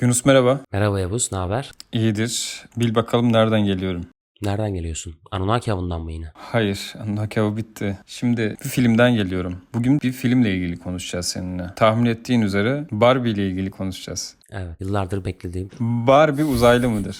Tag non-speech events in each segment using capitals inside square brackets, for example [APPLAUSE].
Yunus merhaba. Merhaba Yavuz, ne haber? İyidir. Bil bakalım nereden geliyorum. Nereden geliyorsun? Anunnaki avından mı yine? Hayır, Anunnaki bitti. Şimdi bir filmden geliyorum. Bugün bir filmle ilgili konuşacağız seninle. Tahmin ettiğin üzere Barbie ile ilgili konuşacağız. Evet, yıllardır beklediğim. Barbie uzaylı mıdır?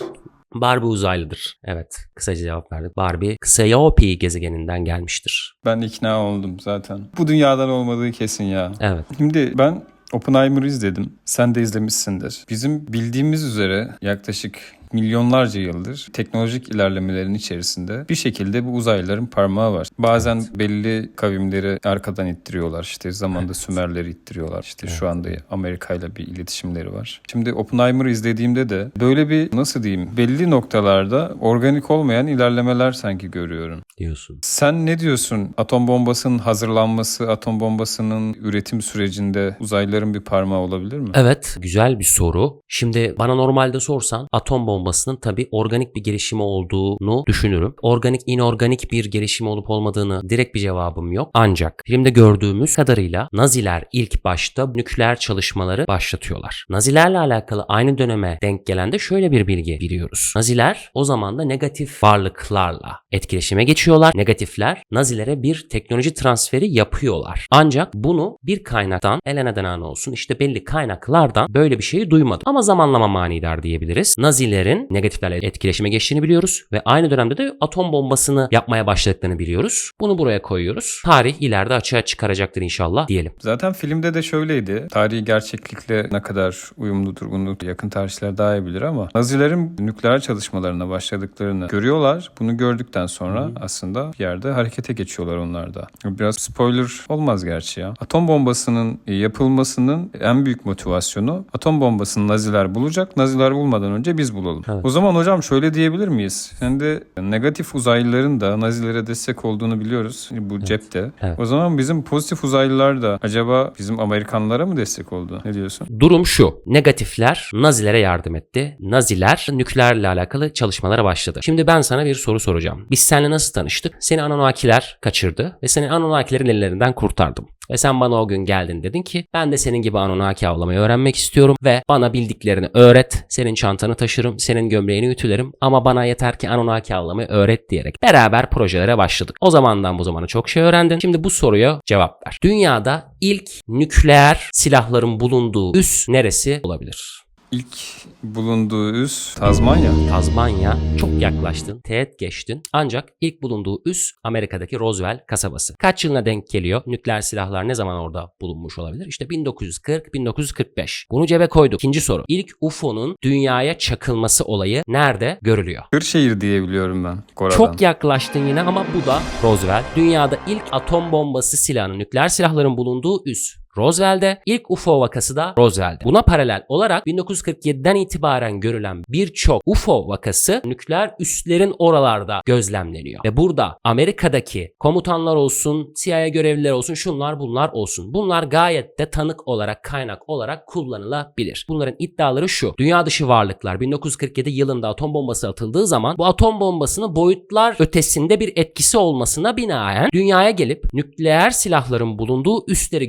Barbie uzaylıdır. Evet, kısaca cevap verdik. Barbie, Xeopi gezegeninden gelmiştir. Ben ikna oldum zaten. Bu dünyadan olmadığı kesin ya. Evet, Şimdi ben Oppenheimer'ı izledim. Sen de izlemişsindir. Bizim bildiğimiz üzere yaklaşık milyonlarca yıldır teknolojik ilerlemelerin içerisinde bir şekilde bu uzaylıların parmağı var. Bazen belli kavimleri arkadan ittiriyorlar. İşte zamanda Sümerleri ittiriyorlar. İşte şu anda Amerika ile bir iletişimleri var. Şimdi Oppenheimer'ı izlediğimde de böyle bir nasıl diyeyim belli noktalarda organik olmayan ilerlemeler sanki görüyorum. diyorsun. Sen ne diyorsun? Atom bombasının hazırlanması, atom bombasının üretim sürecinde uzaylıların bir parmağı olabilir mi? Evet, güzel bir soru. Şimdi bana normalde sorsan atom bombasının tabii organik bir gelişimi olduğunu düşünürüm. Organik, inorganik bir gelişimi olup olmadığını direkt bir cevabım yok. Ancak filmde gördüğümüz kadarıyla Naziler ilk başta nükleer çalışmaları başlatıyorlar. Nazilerle alakalı aynı döneme denk gelen de şöyle bir bilgi biliyoruz. Naziler o zaman da negatif varlıklarla etkileşime geçiyorlar. Negatifler Nazilere bir teknoloji transferi yapıyorlar. Ancak bunu bir kaynaktan ele neden olsun işte belli kaynaklardan böyle bir şeyi duymadım. Ama zamanlama manidar diyebiliriz. Nazilerin negatiflerle etkileşime geçtiğini biliyoruz ve aynı dönemde de atom bombasını yapmaya başladıklarını biliyoruz. Bunu buraya koyuyoruz. Tarih ileride açığa çıkaracaktır inşallah diyelim. Zaten filmde de şöyleydi. Tarihi gerçeklikle ne kadar uyumludur bunu yakın tarihçiler daha iyi bilir ama Nazilerin nükleer çalışmalarına başladıklarını görüyorlar. Bunu gördükten sonra aslında bir yerde harekete geçiyorlar onlar da. Biraz spoiler olmaz gerçi ya. Atom bombasının yapılmasının en büyük motivasyonu atom bombasını Naziler bulacak. Naziler bulmadan önce biz bulalım. Evet. O zaman hocam şöyle diyebilir miyiz? Sen de negatif uzaylıların da Nazilere destek olduğunu biliyoruz bu cepte. Evet. O zaman bizim pozitif uzaylılar da acaba bizim Amerikanlara mı destek oldu? Ne diyorsun? Durum şu. Negatifler Nazilere yardım etti. Naziler nükleerle alakalı çalışmalara başladı. Şimdi ben sana bir soru soracağım. Biz seninle nasıl tanıştık? Seni Anunnakiler kaçırdı ve seni Anunnakilerin ellerinden kurtardım. Ve sen bana o gün geldin dedin ki ben de senin gibi Anunnaki avlamayı öğrenmek istiyorum ve bana bildiklerini öğret. Senin çantanı taşırım, senin gömleğini ütülerim ama bana yeter ki Anunnaki avlamayı öğret diyerek beraber projelere başladık. O zamandan bu zamana çok şey öğrendin. Şimdi bu soruya cevap ver. Dünyada ilk nükleer silahların bulunduğu üs neresi olabilir? İlk bulunduğu üs Tazmanya. Tazmanya çok yaklaştın, teğet geçtin. Ancak ilk bulunduğu üs Amerika'daki Roswell kasabası. Kaç yılına denk geliyor? Nükleer silahlar ne zaman orada bulunmuş olabilir? İşte 1940-1945. Bunu cebe koyduk. İkinci soru. İlk UFO'nun dünyaya çakılması olayı nerede görülüyor? Kırşehir diye biliyorum ben. Koradan. Çok yaklaştın yine ama bu da Roswell. Dünyada ilk atom bombası silahının, nükleer silahların bulunduğu üs Roswell'de, ilk UFO vakası da Roswell'de. Buna paralel olarak 1947'den itibaren görülen birçok UFO vakası nükleer üslerin oralarda gözlemleniyor. Ve burada Amerika'daki komutanlar olsun, CIA görevliler olsun, şunlar bunlar olsun. Bunlar gayet de tanık olarak, kaynak olarak kullanılabilir. Bunların iddiaları şu. Dünya dışı varlıklar 1947 yılında atom bombası atıldığı zaman bu atom bombasının boyutlar ötesinde bir etkisi olmasına binaen dünyaya gelip nükleer silahların bulunduğu üsleri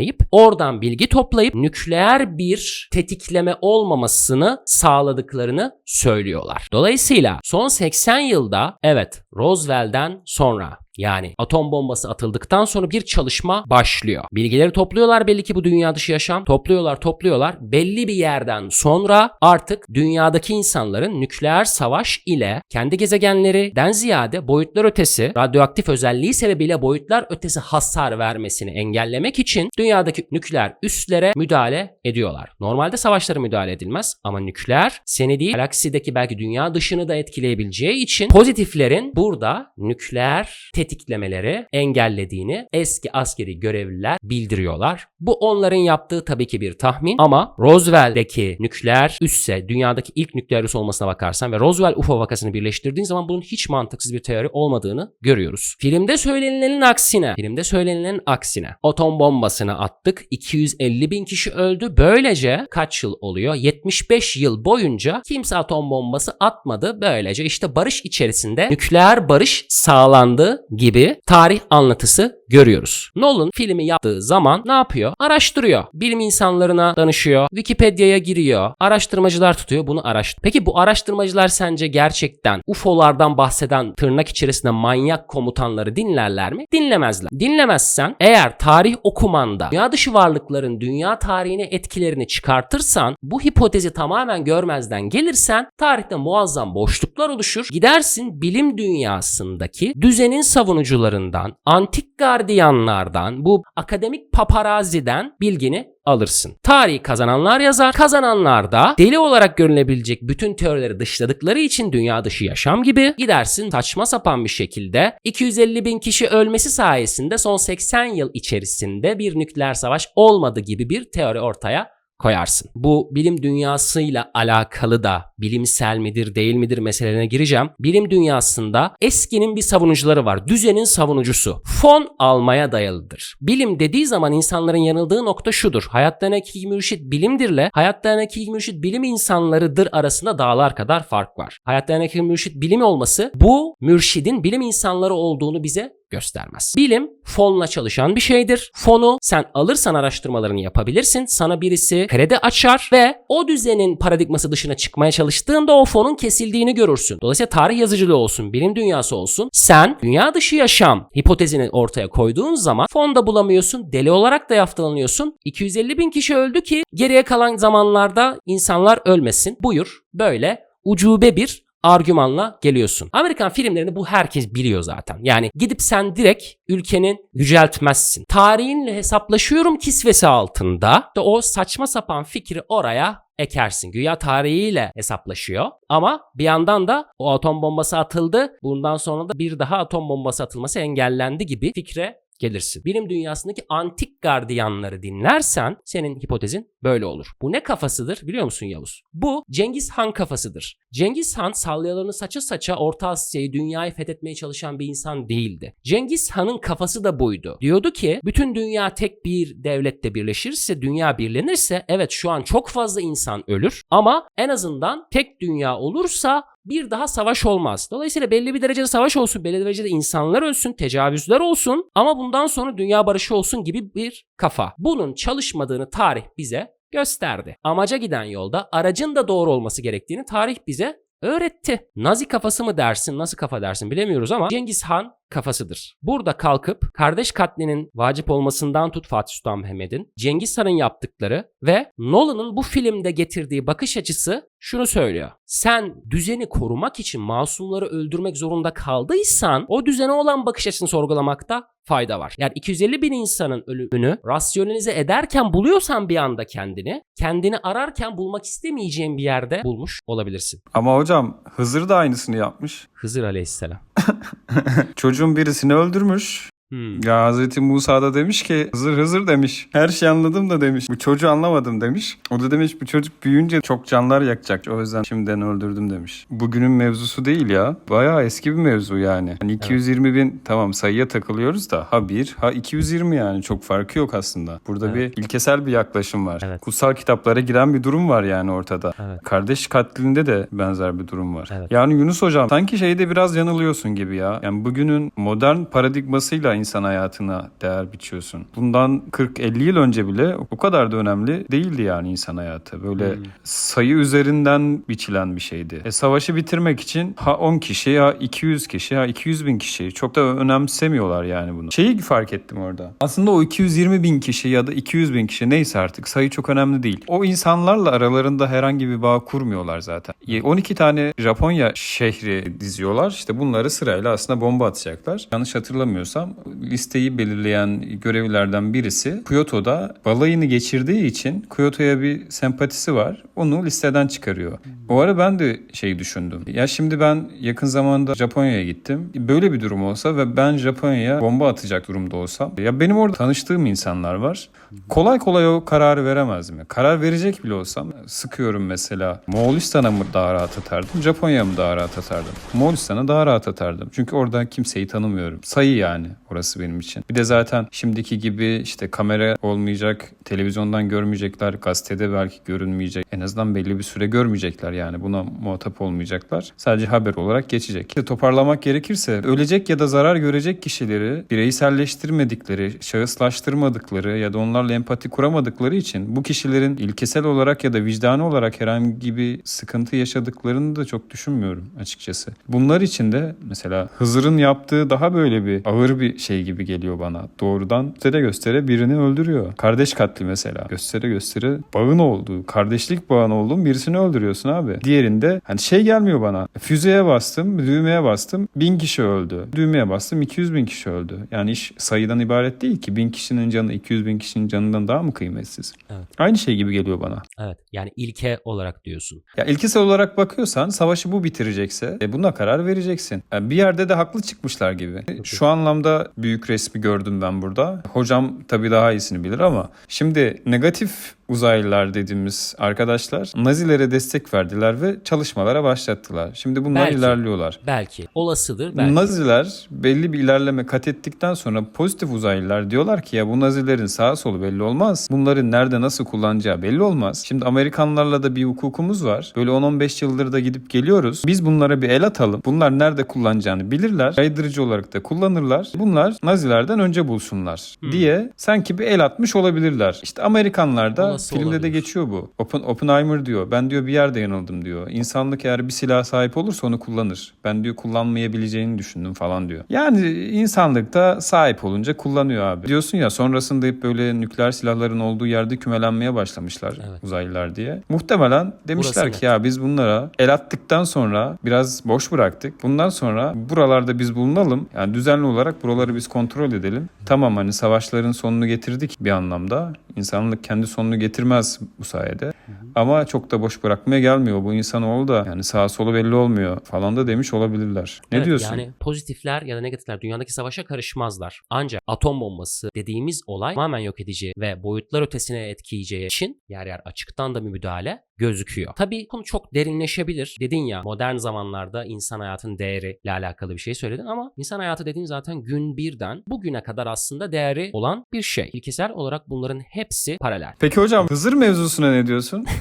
gözlemleyip oradan bilgi toplayıp nükleer bir tetikleme olmamasını sağladıklarını söylüyorlar. Dolayısıyla son 80 yılda evet Roswell'den sonra yani atom bombası atıldıktan sonra bir çalışma başlıyor. Bilgileri topluyorlar belli ki bu dünya dışı yaşam. Topluyorlar topluyorlar. Belli bir yerden sonra artık dünyadaki insanların nükleer savaş ile kendi gezegenlerinden ziyade boyutlar ötesi radyoaktif özelliği sebebiyle boyutlar ötesi hasar vermesini engellemek için dünyadaki nükleer üslere müdahale ediyorlar. Normalde savaşlara müdahale edilmez ama nükleer seni değil galaksideki belki dünya dışını da etkileyebileceği için pozitiflerin burada nükleer tetiklemeleri engellediğini eski askeri görevliler bildiriyorlar. Bu onların yaptığı tabii ki bir tahmin ama Roswell'deki nükleer üsse dünyadaki ilk nükleer üs olmasına bakarsan ve Roswell UFO vakasını birleştirdiğin zaman bunun hiç mantıksız bir teori olmadığını görüyoruz. Filmde söylenilenin aksine, filmde söylenilenin aksine atom bombasını attık. 250 bin kişi öldü. Böylece kaç yıl oluyor? 75 yıl boyunca kimse atom bombası atmadı. Böylece işte barış içerisinde nükleer barış sağlandı gibi tarih anlatısı görüyorız. Nolan filmi yaptığı zaman ne yapıyor? Araştırıyor. Bilim insanlarına danışıyor. Wikipedia'ya giriyor. Araştırmacılar tutuyor. Bunu araştır. Peki bu araştırmacılar sence gerçekten UFO'lardan bahseden tırnak içerisinde manyak komutanları dinlerler mi? Dinlemezler. Dinlemezsen eğer tarih okumanda dünya dışı varlıkların dünya tarihine etkilerini çıkartırsan bu hipotezi tamamen görmezden gelirsen tarihte muazzam boşluklar oluşur. Gidersin bilim dünyasındaki düzenin savunucularından, antik gardiyanlardan, bu akademik paparaziden bilgini alırsın. Tarihi kazananlar yazar. Kazananlar da deli olarak görünebilecek bütün teorileri dışladıkları için dünya dışı yaşam gibi gidersin saçma sapan bir şekilde 250 bin kişi ölmesi sayesinde son 80 yıl içerisinde bir nükleer savaş olmadı gibi bir teori ortaya koyarsın. Bu bilim dünyasıyla alakalı da bilimsel midir değil midir meselelerine gireceğim. Bilim dünyasında eskinin bir savunucuları var. Düzenin savunucusu. Fon almaya dayalıdır. Bilim dediği zaman insanların yanıldığı nokta şudur. Hayatlarındaki mürşit bilimdirle hayatlarındaki mürşit bilim insanlarıdır arasında dağlar kadar fark var. Hayatlarındaki mürşit bilim olması bu mürşidin bilim insanları olduğunu bize göstermez. Bilim fonla çalışan bir şeydir. Fonu sen alırsan araştırmalarını yapabilirsin. Sana birisi kredi açar ve o düzenin paradigması dışına çıkmaya çalıştığında o fonun kesildiğini görürsün. Dolayısıyla tarih yazıcılığı olsun, bilim dünyası olsun. Sen dünya dışı yaşam hipotezini ortaya koyduğun zaman fonda bulamıyorsun. Deli olarak da yaftalanıyorsun. 250 bin kişi öldü ki geriye kalan zamanlarda insanlar ölmesin. Buyur böyle ucube bir argümanla geliyorsun. Amerikan filmlerini bu herkes biliyor zaten. Yani gidip sen direkt ülkenin yüceltmezsin. Tarihinle hesaplaşıyorum kisvesi altında da o saçma sapan fikri oraya ekersin. Güya tarihiyle hesaplaşıyor ama bir yandan da o atom bombası atıldı. Bundan sonra da bir daha atom bombası atılması engellendi gibi fikre gelirsin. Bilim dünyasındaki antik gardiyanları dinlersen senin hipotezin böyle olur. Bu ne kafasıdır biliyor musun Yavuz? Bu Cengiz Han kafasıdır. Cengiz Han salyalarını saça saça Orta Asya'yı dünyayı fethetmeye çalışan bir insan değildi. Cengiz Han'ın kafası da buydu. Diyordu ki bütün dünya tek bir devlette birleşirse, dünya birlenirse evet şu an çok fazla insan ölür ama en azından tek dünya olursa bir daha savaş olmaz. Dolayısıyla belli bir derecede savaş olsun, belli bir derecede insanlar ölsün, tecavüzler olsun ama bundan sonra dünya barışı olsun gibi bir kafa. Bunun çalışmadığını tarih bize gösterdi. Amaca giden yolda aracın da doğru olması gerektiğini tarih bize öğretti. Nazi kafası mı dersin, nasıl kafa dersin bilemiyoruz ama Cengiz Han kafasıdır. Burada kalkıp kardeş katlinin vacip olmasından tut Fatih Sultan Mehmet'in, Cengiz Han'ın yaptıkları ve Nolan'ın bu filmde getirdiği bakış açısı şunu söylüyor. Sen düzeni korumak için masumları öldürmek zorunda kaldıysan o düzene olan bakış açısını sorgulamakta fayda var. Yani 250 bin insanın ölümünü rasyonelize ederken buluyorsan bir anda kendini, kendini ararken bulmak istemeyeceğin bir yerde bulmuş olabilirsin. Ama hocam Hızır da aynısını yapmış. Hızır Aleyhisselam. [LAUGHS] [LAUGHS] Çocuğun birisini öldürmüş. Hmm. Ya Hazreti Musa da demiş ki Hızır Hızır demiş. Her şeyi anladım da demiş. Bu çocuğu anlamadım demiş. O da demiş bu çocuk büyüyünce çok canlar yakacak. O yüzden şimdiden öldürdüm demiş. Bugünün mevzusu değil ya. Bayağı eski bir mevzu yani. Hani 220 bin tamam sayıya takılıyoruz da ha 1 ha 220 yani çok farkı yok aslında. Burada Evet. bir ilkesel bir yaklaşım var. Evet. Kutsal kitaplara giren bir durum var yani ortada. Evet. Kardeş katlinde de benzer bir durum var. Evet. Yani Yunus hocam sanki şeyde biraz yanılıyorsun gibi ya. Yani bugünün modern paradigmasıyla insan hayatına değer biçiyorsun. Bundan 40-50 yıl önce bile o kadar da önemli değildi yani insan hayatı. Böyle Hmm. sayı üzerinden biçilen bir şeydi. E, savaşı bitirmek için ha 10 kişi ya 200 kişi ha 200 bin kişi çok da önemsemiyorlar yani bunu. Şeyi fark ettim orada. Aslında o 220 bin kişi ya da 200 bin kişi neyse artık sayı çok önemli değil. O insanlarla aralarında herhangi bir bağ kurmuyorlar zaten. E, 12 tane Japonya şehri diziyorlar. İşte bunları sırayla aslında bomba atacaklar. Yanlış hatırlamıyorsam listeyi belirleyen görevlilerden birisi Kyoto'da balayını geçirdiği için Kyoto'ya bir sempatisi var. Onu listeden çıkarıyor. O ara ben de şey düşündüm. Ya şimdi ben yakın zamanda Japonya'ya gittim. Böyle bir durum olsa ve ben Japonya'ya bomba atacak durumda olsam. Ya benim orada tanıştığım insanlar var. Kolay kolay o kararı veremezdim. Ya. Karar verecek bile olsam sıkıyorum mesela. Moğolistan'a mı daha rahat atardım? Japonya'ya mı daha rahat atardım? Moğolistan'a daha rahat atardım. Çünkü orada kimseyi tanımıyorum. Sayı yani orası. Orası benim için. Bir de zaten şimdiki gibi işte kamera olmayacak, televizyondan görmeyecekler, gazetede belki görünmeyecek. En azından belli bir süre görmeyecekler yani buna muhatap olmayacaklar. Sadece haber olarak geçecek. İşte toparlamak gerekirse ölecek ya da zarar görecek kişileri bireyselleştirmedikleri, şahıslaştırmadıkları ya da onlarla empati kuramadıkları için bu kişilerin ilkesel olarak ya da vicdani olarak herhangi bir sıkıntı yaşadıklarını da çok düşünmüyorum açıkçası. Bunlar için de mesela Hızır'ın yaptığı daha böyle bir ağır bir şey gibi geliyor bana. Doğrudan göstere göstere birini öldürüyor. Kardeş katli mesela. Göstere göstere bağın olduğu, kardeşlik bağın olduğu birisini öldürüyorsun abi. Diğerinde hani şey gelmiyor bana. Füzeye bastım, düğmeye bastım, bin kişi öldü. Düğmeye bastım, 200 bin kişi öldü. Yani iş sayıdan ibaret değil ki. Bin kişinin canı 200 bin kişinin canından daha mı kıymetsiz? Evet. Aynı şey gibi geliyor bana. Evet. Yani ilke olarak diyorsun. Ya ilkesel olarak bakıyorsan savaşı bu bitirecekse e, buna karar vereceksin. Yani bir yerde de haklı çıkmışlar gibi. Şu anlamda büyük resmi gördüm ben burada. Hocam tabii daha iyisini bilir ama şimdi negatif uzaylılar dediğimiz arkadaşlar Nazilere destek verdiler ve çalışmalara başlattılar. Şimdi bunlar Belki. ilerliyorlar. Belki. Olasıdır belki. Naziler belli bir ilerleme kat ettikten sonra pozitif uzaylılar diyorlar ki ya bu Nazilerin sağa solu belli olmaz. Bunların nerede nasıl kullanacağı belli olmaz. Şimdi Amerikanlarla da bir hukukumuz var. Böyle 10-15 yıldır da gidip geliyoruz. Biz bunlara bir el atalım. Bunlar nerede kullanacağını bilirler. Caydırıcı olarak da kullanırlar. Bunlar Nazilerden önce bulsunlar Hmm. diye sanki bir el atmış olabilirler. İşte Amerikanlar da Olası filmde de olabilir. geçiyor bu. Open, Oppenheimer diyor. Ben diyor bir yerde yanıldım diyor. İnsanlık eğer bir silah sahip olursa onu kullanır. Ben diyor kullanmayabileceğini düşündüm falan diyor. Yani insanlık da sahip olunca kullanıyor abi. Diyorsun ya sonrasında hep böyle nükleer silahların olduğu yerde kümelenmeye başlamışlar Evet. uzaylılar diye. Muhtemelen demişler Burası ki ya biz bunlara el attıktan sonra biraz boş bıraktık. Bundan sonra buralarda biz bulunalım. Yani düzenli olarak buraları biz kontrol edelim. Tamam hani savaşların sonunu getirdik bir anlamda. İnsanlık kendi sonunu getirmez bu sayede. Ama çok da boş bırakmaya gelmiyor. Bu insanoğlu da yani sağa solu belli olmuyor falan da demiş olabilirler. Ne Evet, diyorsun? Yani pozitifler ya da negatifler dünyadaki savaşa karışmazlar. Ancak atom bombası dediğimiz olay tamamen yok edici ve boyutlar ötesine etkileyeceği için yer yer açıktan da bir müdahale gözüküyor. Tabii konu çok derinleşebilir. Dedin ya modern zamanlarda insan hayatının değeriyle alakalı bir şey söyledin ama insan hayatı dediğin zaten gün birden bugüne kadar aslında değeri olan bir şey. İlkesel olarak bunların hepsi paralel. Peki hocam Hızır mevzusuna ne diyorsun? [LAUGHS]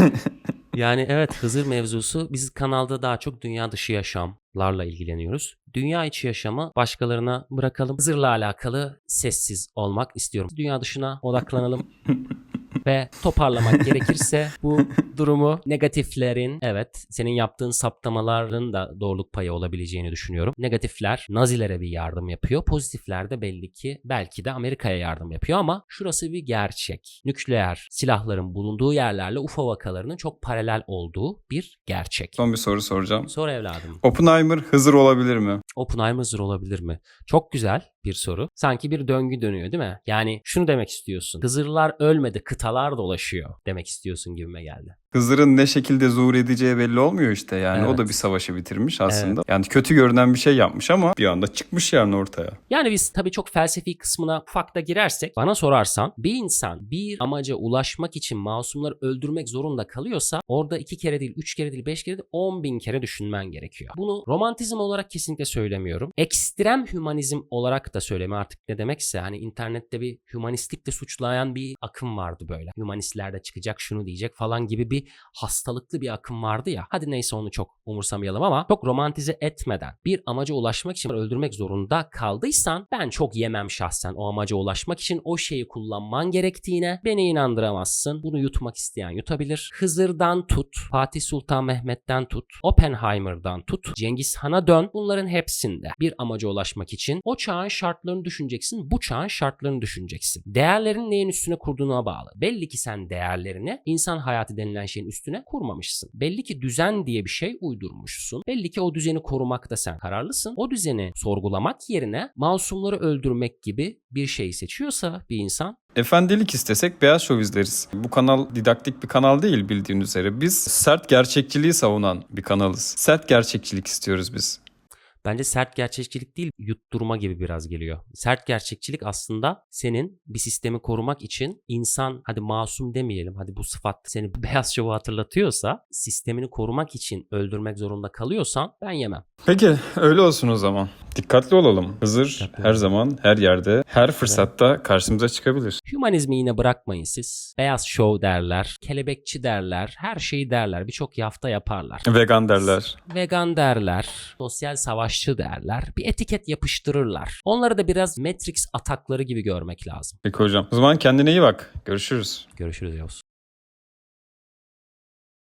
[LAUGHS] Yani evet Hızır mevzusu biz kanalda daha çok dünya dışı yaşamlarla ilgileniyoruz. Dünya içi yaşamı başkalarına bırakalım. Hızır'la alakalı sessiz olmak istiyorum. Dünya dışına odaklanalım. [LAUGHS] Ve toparlamak [LAUGHS] gerekirse bu [LAUGHS] durumu negatiflerin evet senin yaptığın saptamaların da doğruluk payı olabileceğini düşünüyorum. Negatifler Nazilere bir yardım yapıyor. Pozitifler de belli ki belki de Amerika'ya yardım yapıyor ama şurası bir gerçek. Nükleer silahların bulunduğu yerlerle UFO vakalarının çok paralel olduğu bir gerçek. Son bir soru soracağım. Sor evladım. Oppenheimer Hızır olabilir mi? Oppenheimer olabilir mi? Çok güzel bir soru. Sanki bir döngü dönüyor değil mi? Yani şunu demek istiyorsun. Hızırlar ölmedi, kıtalar dolaşıyor demek istiyorsun gibime geldi. Hızır'ın ne şekilde zuhur edeceği belli olmuyor işte yani. O da Evet. bir savaşı bitirmiş aslında. Yani kötü görünen bir şey yapmış ama bir anda çıkmış yani ortaya. Yani biz tabii çok felsefi kısmına ufak da girersek bana sorarsan bir insan bir amaca ulaşmak için masumları öldürmek zorunda kalıyorsa orada iki kere değil, üç kere değil, beş kere değil, on bin kere düşünmen gerekiyor. Bunu romantizm olarak kesinlikle söylemiyorum. Ekstrem hümanizm olarak da söyleme artık ne demekse hani internette bir hümanistlikle suçlayan bir akım vardı böyle. Hümanistler de çıkacak şunu diyecek falan gibi bir hastalıklı bir akım vardı ya. Hadi neyse onu çok umursamayalım ama çok romantize etmeden bir amaca ulaşmak için öldürmek zorunda kaldıysan ben çok yemem şahsen o amaca ulaşmak için o şeyi kullanman gerektiğine beni inandıramazsın. Bunu yutmak isteyen yutabilir. Hızır'dan tut, Fatih Sultan Mehmet'ten tut, Oppenheimer'dan tut, Cengiz Han'a dön. Bunların hepsinde bir amaca ulaşmak için o çağın şartlarını düşüneceksin, bu çağın şartlarını düşüneceksin. Değerlerin neyin üstüne kurduğuna bağlı. Belli ki sen değerlerini insan hayatı denilen şeyin üstüne kurmamışsın. Belli ki düzen diye bir şey uydurmuşsun. Belli ki o düzeni korumakta sen kararlısın. O düzeni sorgulamak yerine masumları öldürmek gibi bir şey seçiyorsa bir insan Efendilik istesek beyaz şov izleriz. Bu kanal didaktik bir kanal değil bildiğin üzere. Biz sert gerçekçiliği savunan bir kanalız. Sert gerçekçilik istiyoruz biz. Bence sert gerçekçilik değil, yutturma gibi biraz geliyor. Sert gerçekçilik aslında senin bir sistemi korumak için insan, hadi masum demeyelim, hadi bu sıfat seni [LAUGHS] beyaz şovu hatırlatıyorsa, sistemini korumak için öldürmek zorunda kalıyorsan ben yemem. Peki öyle olsun o zaman. Dikkatli olalım. Hızır Dikkatli her zaman, her yerde, her fırsatta karşımıza çıkabilir. Hümanizmi yine bırakmayın siz. Beyaz şov derler, kelebekçi derler, her şeyi derler. Birçok yafta yaparlar. Vegan derler. Vegan derler, sosyal savaşçı derler. Bir etiket yapıştırırlar. Onları da biraz Matrix atakları gibi görmek lazım. Peki hocam. O zaman kendine iyi bak. Görüşürüz. Görüşürüz Yavuz.